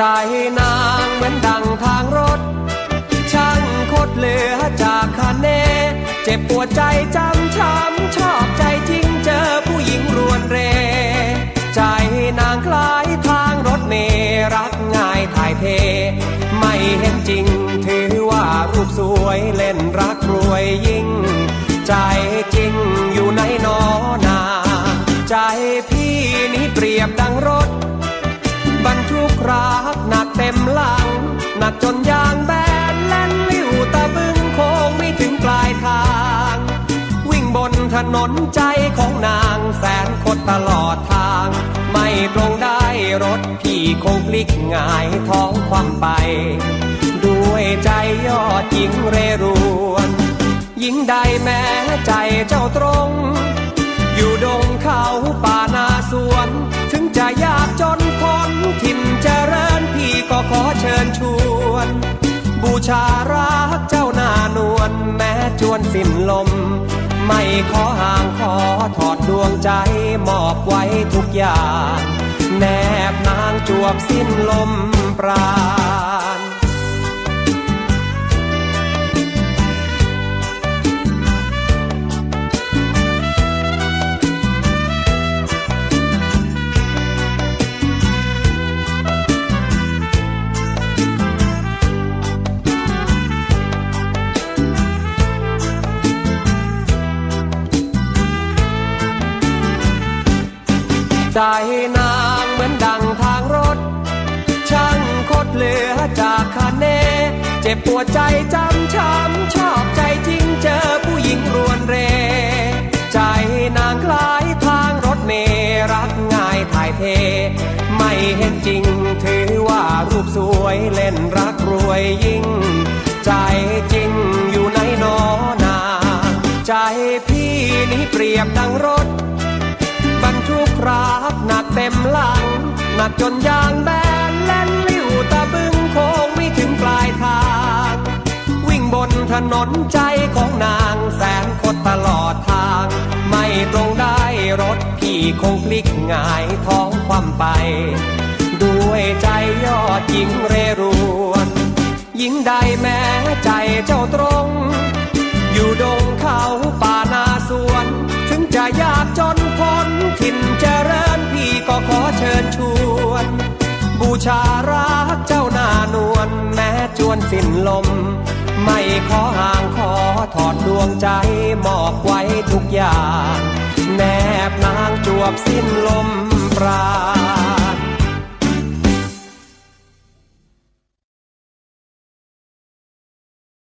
ใจนางเหมือนดังทางรถ ช่างโคตรเหลือจากคาเน เจ็บปวดใจจำช้ำชอบใจจริงเจอผู้หญิงรวนเร ใจนางคล้ายทางรถเมรักง่ายถ่ายเท ไม่เห็นจริงถือว่ารูปสวยเล่นรักรวยยิ่ง ใจจริงอยู่ในนอนา ใจพี่นี้เปรียบดังรถ นถนนใจของนางแสนคดตลอดทาง ไม่ตรงได้รถพี่คงพลิกงายท้องความไป ด้วยใจยอดหญิงเรรวนหญิงใดแม้ใจเจ้าตรง อยู่ดงเขาป่านาสวน ถึงจะยากจนพ้นถิ่นเจริญพี่ก็ขอเชิญชวน บูชารักเจ้าหน้านวลแม้จวนสิ้นลม ไม่ขอห่างขอถอดดวงใจมอบไว้ทุกอย่าง แนบนางจวบสิ้นลมปรา ใจนางเหมือนดังทางรถ ช่างโคตรเหลือจากคาเน เจ็บปวดใจจำช้ำชอบใจจริงเจอผู้หญิงรวนเร ใจนางคล้ายทางรถเมรักง่ายถ่ายเท ไม่เห็นจริงถือว่ารูปสวยเล่นรักรวยยิ่ง ใจจริงอยู่ในนอนาใจพี่นี้เปรียบดังรถ หนักจนยางแบนแล่นลิ้วตะบึงโค้งไม่ถึงปลายทาง วิ่งบนถนนใจของนางแสนคดตลอดทาง ไม่ตรงได้รถพี่คงพลิกงายท้องความไป ด้วยใจยอดหญิงเรรวนหญิงใดแม้ใจเจ้าตร ชารักเจ้าหน้านวลแม้จวนสิ้นลม ไม่ขอห่างขอถอดดวงใจมอบไว้ทุกอย่าง แนบนางจวบสิ้นลมปราณ